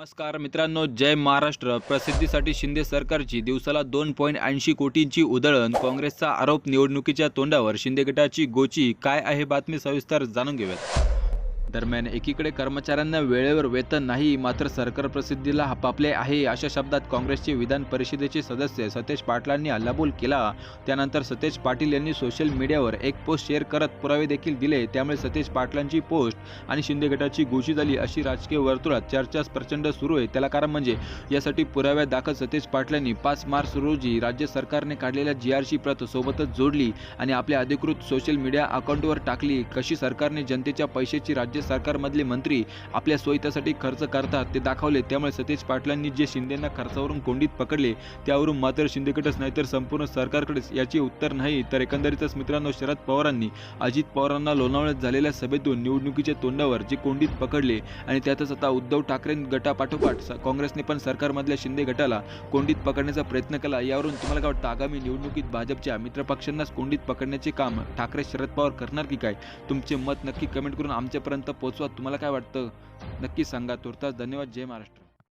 नमस्कार मित्रांनो जय महाराष्ट्र. प्रसिद्धीसाठी शिंदे सरकारची दिवसाला दोन पॉईंट ऐंशी कोटींची उधळण काँग्रेसचा आरोप निवडणुकीच्या तोंडावर शिंदे गटाची गोची काय आहे बातमी सविस्तर जाणून घेऊयात. दरम्यान एकीकडे कर्मचाऱ्यांना वेळेवर वेतन नाही मात्र सरकार प्रसिद्धीला हपापले आहे अशा शब्दात काँग्रेसचे विधान परिषदेचे सदस्य सतेज पाटलांनी हल्लाबोल केला. त्यानंतर सतेज पाटील यांनी सोशल मीडियावर एक पोस्ट शेअर करत पुरावे देखील दिले. त्यामुळे सतेज पाटलांची पोस्ट आणि शिंदे गटाची गोची झाली अशी राजकीय वर्तुळात चर्चा प्रचंड सुरू आहे. त्याला कारण म्हणजे यासाठी पुराव्या दाखल सतेज पाटलांनी पाच मार्च रोजी राज्य सरकारने काढलेल्या जी आरची प्रत सोबतच जोडली आणि आपल्या अधिकृत सोशल मीडिया अकाउंटवर टाकली. कशी सरकारने जनतेच्या पैशाची राज्य सरकारमधले मंत्री आपल्या सोयीतासाठी खर्च करतात ते दाखवले. त्यामुळे सतेज पाटलांनी जे शिंदेना खर्चावरून कोंडीत पकडले त्यावरून मात्र शिंदेकडेच नाही तर संपूर्ण सरकारकडेच. याचे उत्तर नाही तर एकंदरीतच मित्रांनो शरद पवारांनी अजित पवारांना लोणावळ्यात झालेल्या सभेतून निवडणुकीच्या तोंडावर जे कोंडीत पकडले आणि त्यातच आता उद्धव ठाकरे गटापाठोपाठ काँग्रेसने पण सरकारमधल्या शिंदे गटाला कोंडीत पकडण्याचा प्रयत्न केला. यावरून तुम्हाला काय वाटतं? आगामी निवडणुकीत भाजपच्या मित्रपक्षांनाच कोंडीत पकडण्याचे काम ठाकरे शरद पवार करणार की काय? तुमचे मत नक्की कमेंट करून आमच्यापर्यंत पोहोचवा. तुम्हाला काय वाटतं? नक्की सांगा. तुर्तास धन्यवाद. जय महाराष्ट्र.